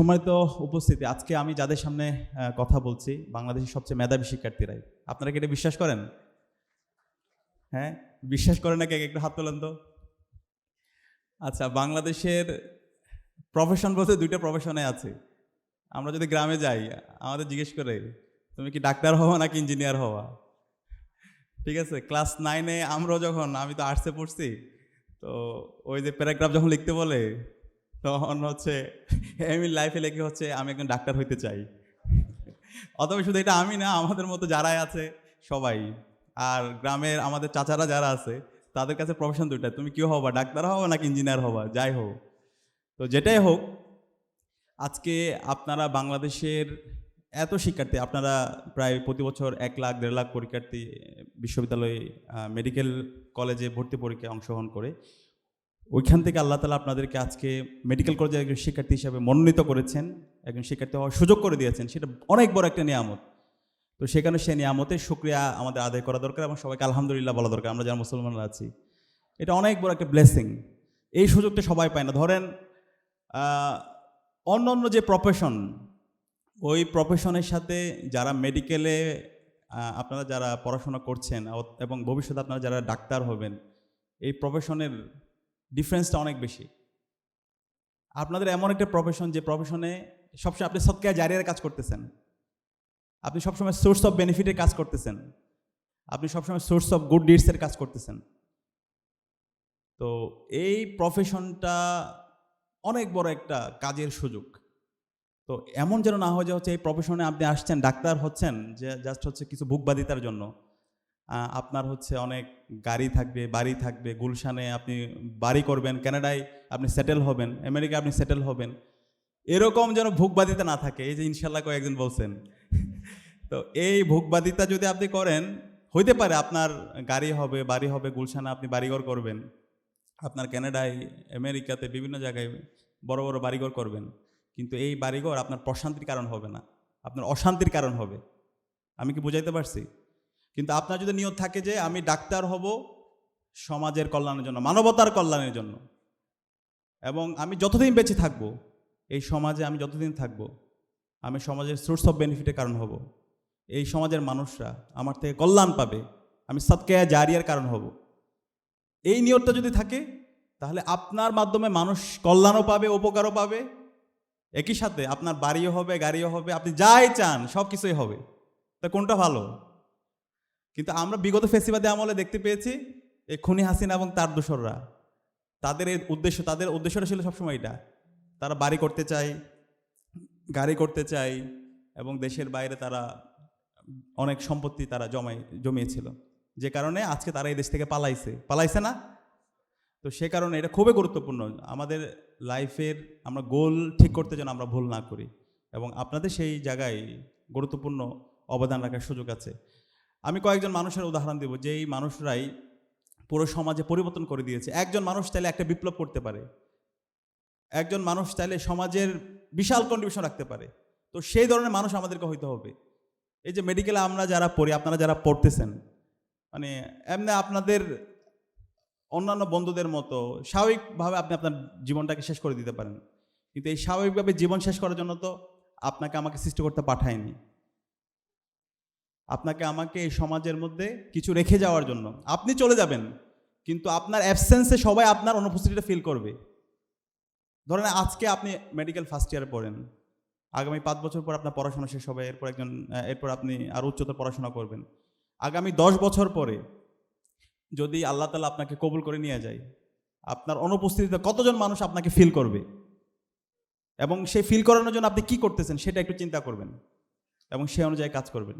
সম্মানিত উপস্থিতি। আজকে আমি যাদের সামনে কথা বলছি, বাংলাদেশের সবচেয়ে মেধাবী শিক্ষার্থীরাই। আপনারা কি এটা বিশ্বাস করেন? হ্যাঁ? বিশ্বাস করেন নাকি? একটু হাত তোলেন তো। আচ্ছা বাংলাদেশের প্রফেশন বলতে দুইটা প্রফেশনে আছে। আমরা যদি গ্রামে যাই, আমাদের জিজ্ঞেস করে, তুমি কি ডাক্তার হওয়া নাকি ইঞ্জিনিয়ার হওয়া? ঠিক আছে? ক্লাস নাইনে আমরাও যখন, আমি তো আর্টসে পড়ছি, তো ওই যে প্যারাগ্রাফ যখন লিখতে বলে তখন হচ্ছে, আমি লাইফে লেখে হচ্ছে আমি একজন ডাক্তার হইতে চাই। অথবা শুধু এটা আমি না, আমাদের মতো যারাই আছে, সবাই। আর গ্রামের আমাদের চাচারা যারা আছে, তাদের কাছে প্রফেশন দুইটা। তুমি কেউ হবা, ডাক্তার হবা নাকি ইঞ্জিনিয়ার হবা? যাই হোক। তো যেটাই হোক, আজকে আপনারা বাংলাদেশের এত শিক্ষার্থী, আপনারা প্রায় প্রতি বছর এক লাখ, দেড় লাখ পরীক্ষার্থী বিশ্ববিদ্যালয়ে মেডিকেল কলেজে ভর্তি পরীক্ষায় অংশগ্রহণ করে। ওইখান থেকে আল্লাহ তালা আপনাদেরকে আজকে মেডিকেল কলেজের একজন শিক্ষার্থী হিসাবে মনোনীত করেছেন, একজন শিক্ষার্থী হওয়ার সুযোগ করে দিয়েছেন। সেটা অনেক বড় একটা নিয়ামত। তো সেখানে সে নিয়ামতের শুক্রিয়া আমাদের আদায় করা দরকার এবং সবাইকে আলহামদুলিল্লাহ বলা দরকার, আমরা যারা মুসলমানরা আছি। এটা অনেক বড় একটা ব্লেসিং এই সুযোগটা সবাই পায় না। ধরেন অন্য অন্য যে প্রফেশন ওই প্রফেশনের সাথে যারা মেডিকেলে আপনারা যারা পড়াশোনা করছেন এবং ভবিষ্যতে আপনারা যারা ডাক্তার হবেন, এই প্রফেশনের ডিফারেন্সটা অনেক বেশি। আপনাদের এমন একটা প্রফেশন যে প্রফেশনে সবসময় আপনি সৎকায় জারিয়ার কাজ করতেছেন। আপনি সবসময় সোর্স অফ বেনিফিটের কাজ করতেছেন। আপনি সবসময় সোর্স অফ গুড ডিডসের কাজ করতেছেন। তো এই প্রফেশনটা অনেক বড় একটা কাজের সুযোগ। তো এমন যেন না হয়ে যে হচ্ছে এই প্রফেশনে আপনি আসছেন, ডাক্তার হচ্ছেন, যে জাস্ট হচ্ছে কিছু বুকবাদিতার জন্য। আপনার হচ্ছে অনেক গাড়ি থাকবে, বাড়ি থাকবে, গুলশানে আপনি বাড়ি করবেন, কানাডায় আপনি সেটেল হবেন, আমেরিকায় আপনি সেটেল হবেন। এরকম যেন ভোগবাদিতা না থাকে, এই যে ইনশাল্লাহ কয়েকজন বলছেন। তো এই ভোগবাদিতা যদি আপনি করেন, হইতে পারে আপনার গাড়ি হবে, বাড়ি হবে, গুলশানে আপনি বাড়িঘর করবেন। আপনার কানাডায়, আমেরিকাতে বিভিন্ন জায়গায় বড় বড় বাড়িঘর করবেন। কিন্তু এই বাড়িঘর আপনার প্রশান্তির কারণ হবে না। আপনার অশান্তির কারণ হবে। আমি কি বুঝাইতে পারছি? কিন্তু আপনার যদি নিয়ত থাকে যে আমি ডাক্তার হব সমাজের কল্যাণের জন্য, মানবতার কল্যাণের জন্য, এবং আমি যতদিন বেঁচে থাকব, এই সমাজে আমি যতদিন থাকব, আমি সমাজের সোর্স অফ বেনিফিটের কারণ হব, এই সমাজের মানুষরা আমার থেকে কল্যাণ পাবে, আমি সৎকেয়া জারিয়ার কারণ হব। এই নিয়তটা যদি থাকে, তাহলে আপনার মাধ্যমে মানুষ কল্যাণও পাবে, উপকারও পাবে, একই সাথে আপনার বাড়িও হবে, গাড়িও হবে, আপনি যাই চান সব কিছুই হবে। তা কোনটা ভালো? কিন্তু আমরা বিগত ফেসিবাদে আমলে দেখতে পেয়েছি, এই খুনি হাসিনা এবং তার দোসররা। তাদের এই উদ্দেশ্য, তাদের উদ্দেশ্যটা ছিল সবসময় এটা। তারা বাড়ি করতে চায়, গাড়ি করতে চায় এবং দেশের বাইরে তারা অনেক সম্পত্তি তারা জমাই জমিয়েছিল। যে কারণে আজকে তারা এই দেশ থেকে পালাইছে। পালাইছে না? তো সে কারণে এটা খুবই গুরুত্বপূর্ণ। আমাদের লাইফের আমরা গোল ঠিক করতে যেন আমরা ভুল না করি এবং আপনাদের সেই জায়গায় গুরুত্বপূর্ণ অবদান রাখার সুযোগ আছে। আমি কয়েকজন মানুষের উদাহরণ দেব, যেই মানুষরাই পুরো সমাজে পরিবর্তন করে দিয়েছে। একজন মানুষ চাইলে একটা বিপ্লব করতে পারে। একজন মানুষ চাইলে সমাজের বিশাল কন্ট্রিবিউশন রাখতে পারে। তো সেই ধরনের মানুষ আমাদেরকে হইতে হবে। এই যে মেডিকেলে আমরা যারা পড়ি, আপনারা যারা পড়তেছেন মানে এমনি আপনাদের অন্যান্য বন্ধুদের মতো স্বাভাবিকভাবে আপনি আপনার জীবনটাকে শেষ করে দিতে পারেন। কিন্তু এই স্বাভাবিকভাবে জীবন শেষ করার জন্য তো আপনাকে আমাকে সৃষ্টি করতে পাঠায়নি। আপনাকে আমাকে এই সমাজের মধ্যে কিছু রেখে যাওয়ার জন্য। আপনি চলে যাবেন, কিন্তু আপনার অ্যাবসেন্সে সবাই আপনার অনুপস্থিতিটা ফিল করবে। ধরেন আজকে আপনি মেডিকেল ফার্স্ট ইয়ারে পড়েন, আগামী পাঁচ বছর পর আপনার পড়াশোনা শেষ হবে, এরপর একজন, এরপর আপনি আরও উচ্চতর পড়াশোনা করবেন। আগামী দশ বছর পরে যদি আল্লাহ তালা আপনাকে কবুল করে নিয়ে যায়, আপনার অনুপস্থিতিতে কতজন মানুষ আপনাকে ফিল করবে? এবং সেই ফিল করানোর জন্য আপনি কি করতেছেন সেটা একটু চিন্তা করবেন এবং সেই অনুযায়ী কাজ করবেন।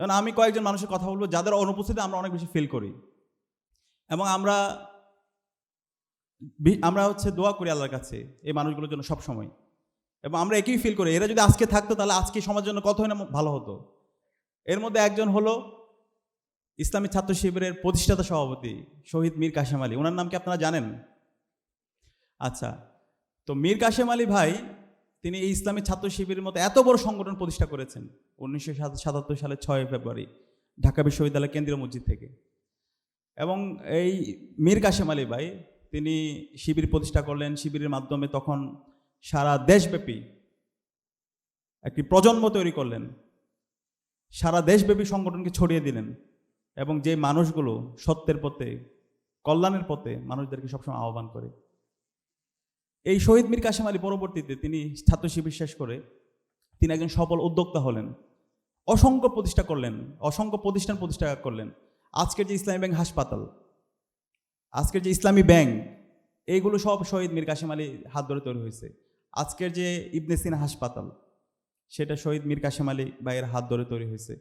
যেমন আমি কয়েকজন মানুষের কথা বলব, যাদের অনুপস্থিতি আমরা অনেক বেশি ফিল করি। এবং আমরা আমরা হচ্ছে দোয়া করি আল্লাহর কাছে এই মানুষগুলোর জন্য সব সময় এবং আমরা একই ফিল করি, এরা যদি আজকে থাকতো তাহলে আজকে সমাজের জন্য কত না, ভালো হতো। এর মধ্যে একজন হলো ইসলামী ছাত্র শিবিরের প্রতিষ্ঠাতা সভাপতি, শহীদ মীর কাশেম আলী। ওনার নাম কি আপনারা জানেন? আচ্ছা তো মীর কাশেম আলী ভাই তিনি এই ইসলামী ছাত্র শিবিরের মতো এত বড় সংগঠন প্রতিষ্ঠা করেছেন উনিশশো সাতাত্তর সালের ছয় ফেব্রুয়ারি ঢাকা বিশ্ববিদ্যালয় কেন্দ্রীয় মসজিদ থেকে। এবং এই মীর কাশেম আলী ভাই, তিনি শিবির প্রতিষ্ঠা করলেন। শিবিরের মাধ্যমে তখন সারা দেশব্যাপী একটি প্রজন্ম তৈরি করলেন। সারা দেশব্যাপী সংগঠনকে ছড়িয়ে দিলেন এবং যে মানুষগুলো সত্যের পথে, কল্যাণের পথে মানুষদেরকে সবসময় আহ্বান করে। এই শহীদ মীর কাসেম আলী পরবর্তীতে তিনি ছাত্র শিবির শেষ করে তিনি একজন সফল উদ্যোক্তা হলেন, অসংখ্য প্রতিষ্ঠা করলেন, অসংখ্য প্রতিষ্ঠান প্রতিষ্ঠা করলেন। আজকের যে ইসলামী ব্যাংক হাসপাতাল, আজকের যে ইসলামী ব্যাংক, এইগুলো সব শহীদ মীর কাসেম আলী হাত ধরে তৈরি হয়েছে। আজকের যে ইবনে সিনা হাসপাতাল, সেটা শহীদ মীর কাসেম আলী ভাইয়ের হাত ধরে তৈরি হয়েছে।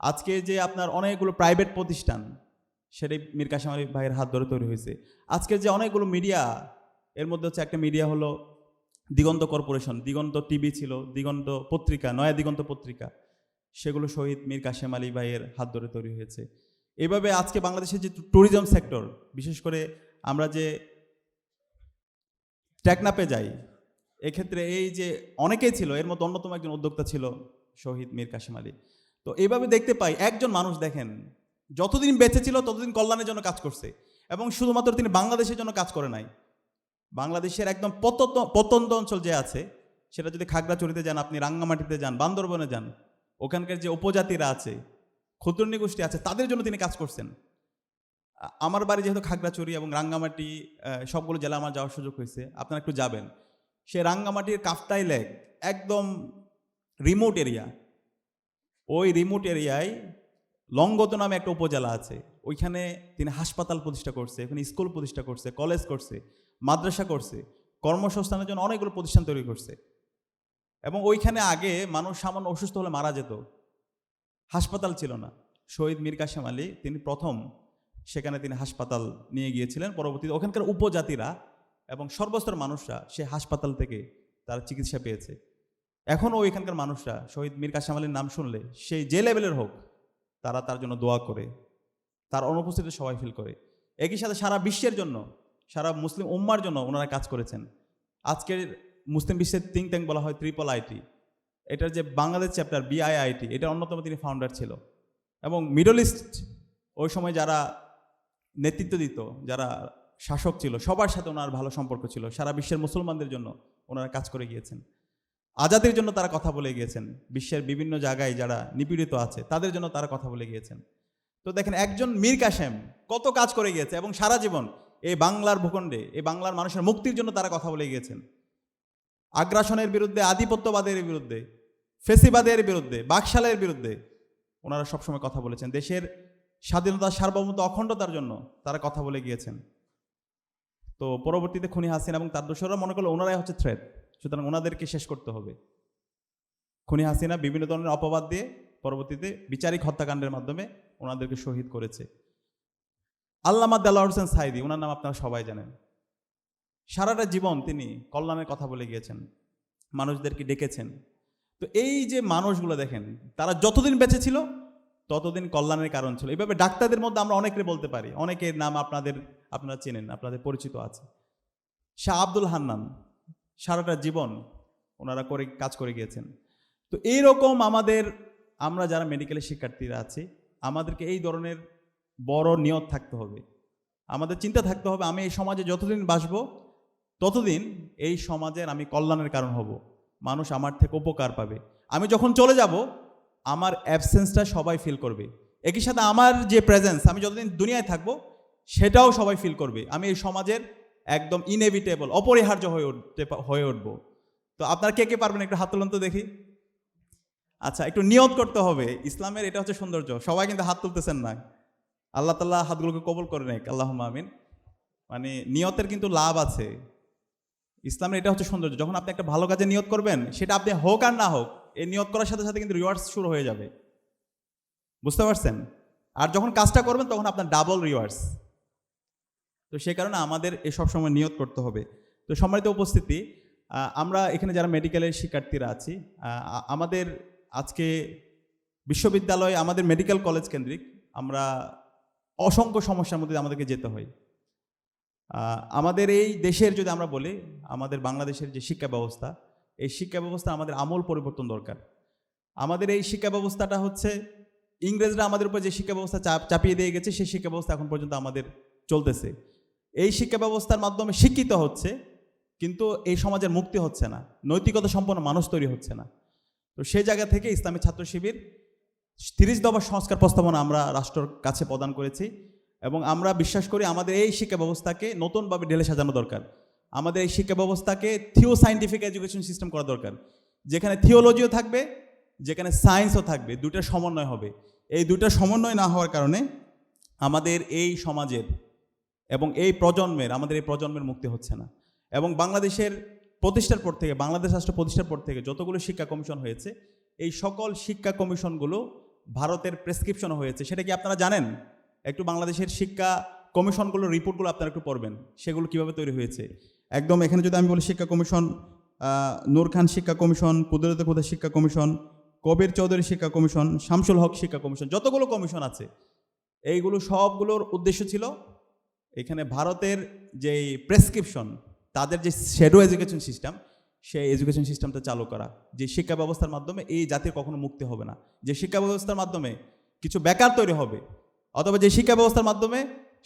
আজকে যে আপনার অনেকগুলো প্রাইভেট প্রতিষ্ঠান, সেটাই মীর কাসেম আলী ভাইয়ের হাত ধরে তৈরি হয়েছে। আজকের যে অনেকগুলো মিডিয়া এর মধ্যে হচ্ছে একটা মিডিয়া হলো দিগন্ত কর্পোরেশন। দিগন্ত টিভি ছিল, দিগন্ত পত্রিকা, নয়া দিগন্ত পত্রিকা। সেগুলো শহীদ মীর কাসেম আলী ভাইয়ের হাত ধরে তৈরি হয়েছে। এইভাবে আজকে বাংলাদেশের যে ট্যুরিজম সেক্টর বিশেষ করে আমরা যে টেকনাপে যাই, এক্ষেত্রে এই যে অনেকেই ছিল, এর মধ্যে অন্যতম একজন উদ্যোক্তা ছিল শহীদ মীর কাসেম আলী। তো এইভাবে দেখতে পাই, একজন মানুষ দেখেন, যতদিন বেঁচে ছিল ততদিন কল্যাণের জন্য কাজ করছে। এবং শুধুমাত্র তিনি বাংলাদেশের জন্য কাজ করে নাই। বাংলাদেশের একদম প্রত্যন্ত প্রত্যন্ত অঞ্চল যে আছে, সেটা যদি খাগড়াছড়িতে যান, আপনি রাঙ্গামাটিতে যান, বান্দরবনে যান, ওখানকার যে উপজাতিরা আছে ক্ষুদ্রণী গোষ্ঠী আছে, তাদের জন্য তিনি কাজ করছেন। আমার বাড়ি যেহেতু খাগড়াছড়ি এবং রাঙ্গামাটি সবগুলো জেলা আমার যাওয়ার সুযোগ হয়েছে, আপনারা একটু যাবেন। সে রাঙ্গামাটির কাফতাই লেক একদম রিমোট এরিয়া ওই রিমোট এরিয়ায় লঙ্গত নামে একটা উপজেলা আছে, ওইখানে তিনি হাসপাতাল প্রতিষ্ঠা করছে এখানে স্কুল প্রতিষ্ঠা করছে, কলেজ করছে। মাদ্রাসা করছে, কর্মসংস্থানের জন্য অনেকগুলো প্রতিষ্ঠান তৈরি করছে। এবং ওইখানে আগে মানুষ সামান্য অসুস্থ হলে মারা যেত। হাসপাতাল ছিল না। শহীদ মীর কাসেম আলী, তিনি প্রথম সেখানে তিনি হাসপাতাল নিয়ে গিয়েছিলেন। পরবর্তীতে ওখানকার উপজাতিরা এবং সর্বস্তর মানুষরা সে হাসপাতাল থেকে তারা চিকিৎসা পেয়েছে। এখনও ওইখানকার মানুষরা শহীদ মীর কাসেম আলীর নাম শুনলে সেই যে লেভেলের হোক, তারা তার জন্য দোয়া করে, তার অনুপস্থিতি সবাই ফিল করে। একই সাথে সারা বিশ্বের জন্য সারা মুসলিম উম্মার জন্য ওনারা কাজ করেছেন। আজকের মুসলিম বিশ্বের থিঙ্ক ট্যাঙ্ক বলা হয় ত্রিপল আইটি এটার যে বাংলাদেশ চ্যাপ্টার বিআইআইটি এটার অন্যতম তিনি ফাউন্ডার ছিল। এবং মিডল ইস্ট ওই সময় যারা নেতৃত্ব দিত, যারা শাসক ছিল, সবার সাথে ওনার ভালো সম্পর্ক ছিল। সারা বিশ্বের মুসলমানদের জন্য ওনারা কাজ করে গিয়েছেন। আজাদের জন্য তারা কথা বলে গিয়েছেন। বিশ্বের বিভিন্ন জায়গায় যারা নিপীড়িত আছে, তাদের জন্য তারা কথা বলে গিয়েছেন। তো দেখেন, একজন মীর কাসেম কত কাজ করে গিয়েছে এবং সারা জীবন এই বাংলার ভূখণ্ডে, এই বাংলার মানুষের মুক্তির জন্য তারা কথা বলে গিয়েছেন। আগ্রাসনের বিরুদ্ধে, আধিপত্যবাদের বিরুদ্ধে, ফেসিবাদের বিরুদ্ধে, বাকশালের বিরুদ্ধে ওনারা সবসময় কথা বলেছেন। দেশের স্বাধীনতা সার্বভৌমত্ব অখণ্ডতার জন্য তারা কথা বলে গিয়েছেন। তো পরবর্তীতে খুনি হাসিনা এবং তার দোষরা মনে করল ওনারাই হচ্ছে থ্রেট সুতরাং ওনাদেরকে শেষ করতে হবে। খুনি হাসিনা বিভিন্ন ধরনের অপবাদ দিয়ে পরবর্তীতে বিচারিক হত্যাকাণ্ডের মাধ্যমে ওনাদেরকে শহীদ করেছে। আল্লামা দেলা হোসেন সাইদি ওনার নাম আপনারা সবাই জানেন। সারাটা জীবন তিনি কল্যাণের কথা বলে গিয়েছেন, মানুষদেরকে ডেকেছেন। তো এই যে মানুষগুলো দেখেন, তারা যতদিন বেঁচে ছিল, ততদিন কল্যাণের কারণ ছিল। এইভাবে ডাক্তারদের মধ্যে আমরা অনেকে বলতে পারি, অনেকের নাম আপনাদের, আপনারা চেনেন, আপনাদের পরিচিত আছে। শাহ আব্দুল হান্নান, সারাটা জীবন ওনারা করে, কাজ করে গিয়েছেন। তো এইরকম আমাদের, আমরা যারা মেডিকেলের শিক্ষার্থীরা আছি, আমাদেরকে এই ধরনের বড় নিয়ত থাকতে হবে। আমাদের চিন্তা থাকতে হবে, আমি এই সমাজে যতদিন বাসব, ততদিন এই সমাজের আমি কল্যাণের কারণ হব। মানুষ আমার থেকে উপকার পাবে। আমি যখন চলে যাব, আমার অ্যাবসেন্সটা সবাই ফিল করবে। একই সাথে আমার যে প্রেজেন্স আমি যতদিন দুনিয়ায় থাকব, সেটাও সবাই ফিল করবে। আমি এই সমাজের একদম ইনএভিটেবল অপরিহার্য হয়ে উঠতে হয়ে উঠবো। তো আপনারা কে কে পারবেন একটু হাত তুলুন তো দেখি? আচ্ছা একটু নিয়ত করতে হবে। ইসলামের এটা হচ্ছে সৌন্দর্য। সবাই কিন্তু হাত তুলতেছেন না। আল্লাহ তাল্লাহ হাতগুলোকে কবল করে নেয় আল্লাহ আমিন। মানে নিয়তের কিন্তু লাভ আছে। ইসলামের এটা হচ্ছে সৌন্দর্য। যখন আপনি একটা ভালো কাজে নিয়ত করবেন, সেটা আপনি হোক আর না হোক, এই নিয়ত করার সাথে সাথে কিন্তু রিওয়ার্ডস শুরু হয়ে যাবে। বুঝতে পারছেন? আর যখন কাজটা করবেন, তখন আপনার ডাবল রিওয়ার্ডস তো সেই কারণে আমাদের এ সব সময় নিয়ত করতে হবে। তো সম্মানিত উপস্থিতি আমরা এখানে যারা মেডিকেলের শিক্ষার্থীরা আছি আমাদের আজকে বিশ্ববিদ্যালয় আমাদের মেডিকেল কলেজ কেন্দ্রিক। আমরা অসংখ্য সমস্যার মধ্যে আমাদেরকে যেতে হয়। আমাদের এই দেশের যদি আমরা বলি, আমাদের বাংলাদেশের যে শিক্ষা ব্যবস্থা, এই শিক্ষা ব্যবস্থা আমাদের আমূল পরিবর্তন দরকার। আমাদের এই শিক্ষা ব্যবস্থাটা হচ্ছে, ইংরেজরা আমাদের উপর যে শিক্ষা ব্যবস্থা চাপ, চাপিয়ে দিয়ে গেছে, সেই শিক্ষা ব্যবস্থা এখন পর্যন্ত আমাদের চলতেছে। এই শিক্ষা ব্যবস্থার মাধ্যমে শিক্ষিত হচ্ছে, কিন্তু এই সমাজের মুক্তি হচ্ছে না। নৈতিকতা সম্পন্ন মানুষ তৈরি হচ্ছে না। তো সেই জায়গা থেকে ইসলামী ছাত্র শিবির তিরিশ দফা সংস্কার প্রস্তাবনা আমরা রাষ্ট্রের কাছে প্রদান করেছি এবং আমরা বিশ্বাস করি আমাদের এই শিক্ষা ব্যবস্থাকে নতুনভাবে ঢেলে সাজানো দরকার। আমাদের এই শিক্ষা ব্যবস্থাকে থিও সাইন্টিফিক এডুকেশন সিস্টেম করা দরকার। যেখানে থিওলজিও থাকবে, যেখানে সায়েন্সও থাকবে দুটার সমন্বয় হবে। এই দুটার সমন্বয় না হওয়ার কারণে আমাদের এই সমাজের এবং এই প্রজন্মের, আমাদের এই প্রজন্মের মুক্তি হচ্ছে না। এবং বাংলাদেশের প্রতিষ্ঠার পর থেকে, বাংলাদেশ রাষ্ট্র প্রতিষ্ঠার পর থেকে যতগুলো শিক্ষা কমিশন হয়েছে, এই সকল শিক্ষা কমিশনগুলো ভারতের প্রেসক্রিপশন হয়েছে, সেটা কি আপনারা জানেন? একটু বাংলাদেশের শিক্ষা কমিশনগুলোর রিপোর্টগুলো আপনারা একটু পড়বেন, সেগুলো কীভাবে তৈরি হয়েছে? একদম এখানে যদি আমি বলি শিক্ষা কমিশন নূর খান শিক্ষা কমিশন, কুদরত খুদা শিক্ষা কমিশন, কবির চৌধুরী শিক্ষা কমিশন, শামসুল হক শিক্ষা কমিশন, যতগুলো কমিশন আছে, এইগুলো সবগুলোর উদ্দেশ্য ছিল এখানে ভারতের যে প্রেসক্রিপশন তাদের যে শেডো এডুকেশন সিস্টেম সেই এডুকেশন সিস্টেমটা চালু করা, যে শিক্ষা ব্যবস্থার মাধ্যমে এই জাতির কখনো মুক্তি হবে না। যে শিক্ষা ব্যবস্থার মাধ্যমে কিছু বেকার তৈরি হবে, অথবা যে শিক্ষা ব্যবস্থার মাধ্যমে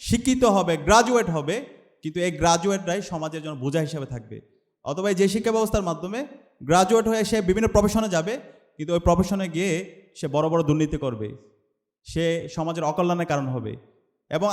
শিক্ষিত হবে গ্রাজুয়েট হবে, কিন্তু এই গ্রাজুয়েটরাই সমাজের জন্য বোঝা হিসাবে থাকবে। অথবা যে শিক্ষা ব্যবস্থার মাধ্যমে গ্রাজুয়েট হয়ে সে বিভিন্ন প্রফেশনে যাবে, কিন্তু ওই প্রফেশনে গিয়ে সে বড় বড় দুর্নীতি করবে। সে সমাজের অকল্যাণের কারণ হবে।